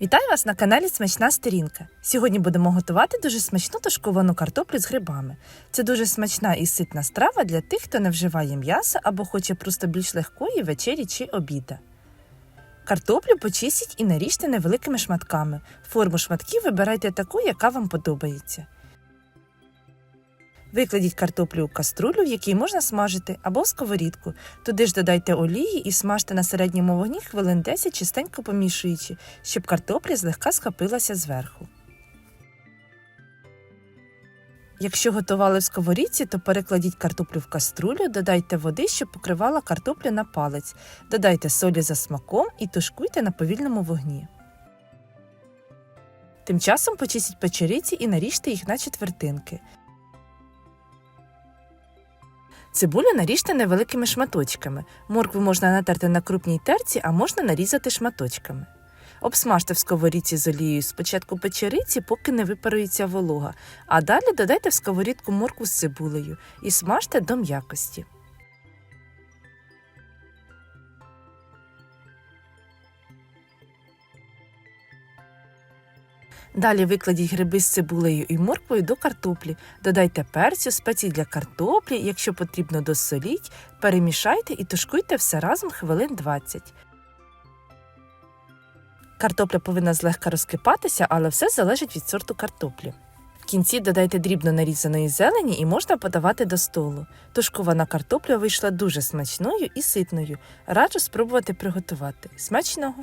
Вітаю вас на каналі Смачна Сторінка. Сьогодні будемо готувати дуже смачну тушковану картоплю з грибами. Це дуже смачна і ситна страва для тих, хто не вживає м'яса або хоче просто більш легкої вечері чи обіда. Картоплю почистіть і наріжте невеликими шматками. Форму шматків вибирайте таку, яка вам подобається. Викладіть картоплю у каструлю, в якій можна смажити, або в сковорідку. Туди ж додайте олії і смажте на середньому вогні хвилин 10, частенько помішуючи, щоб картопля злегка схопилася зверху. Якщо готували в сковорідці, то перекладіть картоплю в каструлю, додайте води, щоб покривала картоплю на палець, додайте солі за смаком і тушкуйте на повільному вогні. Тим часом почистіть печериці і наріжте їх на четвертинки. Цибулю наріжте невеликими шматочками. Моркву можна натерти на крупній терці, а можна нарізати шматочками. Обсмажте в сковорідці з олією спочатку печериці, поки не випарується волога, а далі додайте в сковорідку моркву з цибулею і смажте до м'якості. Далі викладіть гриби з цибулею і морквою до картоплі. Додайте перцю, спеції для картоплі, якщо потрібно досоліть, перемішайте і тушкуйте все разом хвилин 20. Картопля повинна злегка розкипатися, але все залежить від сорту картоплі. В кінці додайте дрібно нарізаної зелені і можна подавати до столу. Тушкована картопля вийшла дуже смачною і ситною. Раджу спробувати приготувати. Смачного!